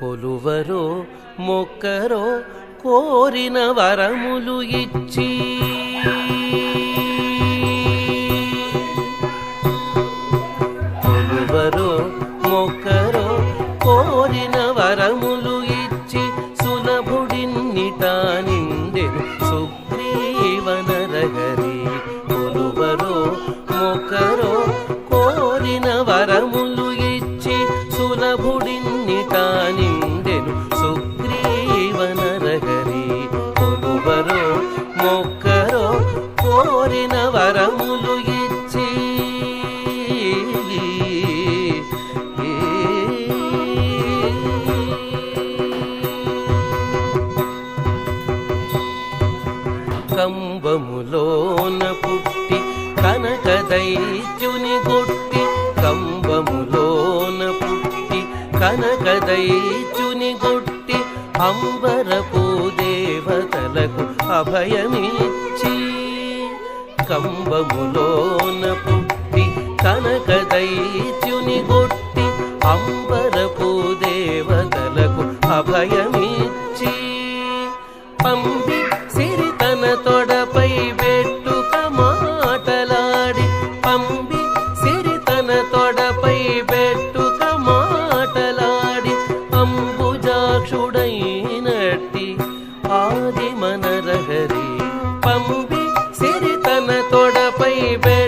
కొలువరో మొక్కరో కోరిన వరములు ఇచ్చి. కొలువరో మొక్కరో కోరిన వరములు ఇచ్చి సులభుడిన్నిట నిండెను సుగ్రీవనరగరి కొలువరో మొక్కరో కోరిన వరములు ఇచ్చి సులభుడిన్నిట మొక్కరో కోరిన వరములు ఇచ్చి. కంబములోన పుట్టి కనక దైత్యుని గొట్టి కంబములోన పుట్టి కనక దైత్యుని గొట్టి అంబరపు దేవతలకు అభయమిచ్చి కంబములోన పుట్టి కనక దైత్యుని గొట్టి అంబరపు దేవతలకు అభయమిచ్చి పంపి సిరి తన తొడపై పెట్టుక మాటలాడి పంపి సిరి తన తొడపై పెట్టుక మాటలాడి అంబుజాక్షుడైనట్టి ఆది మనరహరి పంపి సిరితన తొడపై బె